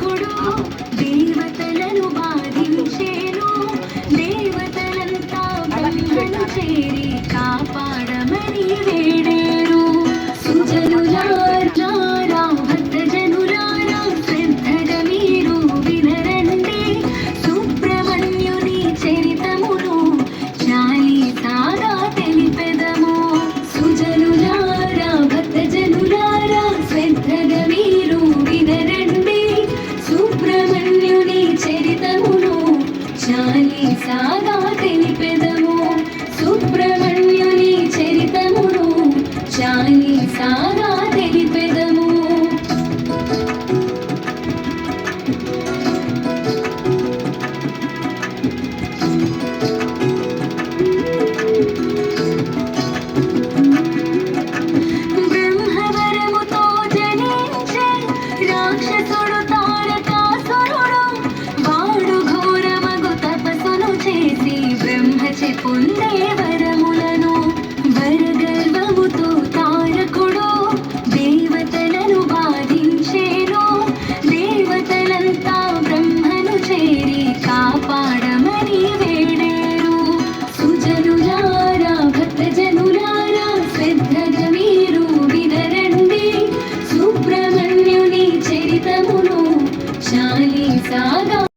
ಕೊಡು సుబ్రహ్మణ్యుని చరితమును చాలీసాగా తెలిపెదము సుబ్రహ్మణ్యుని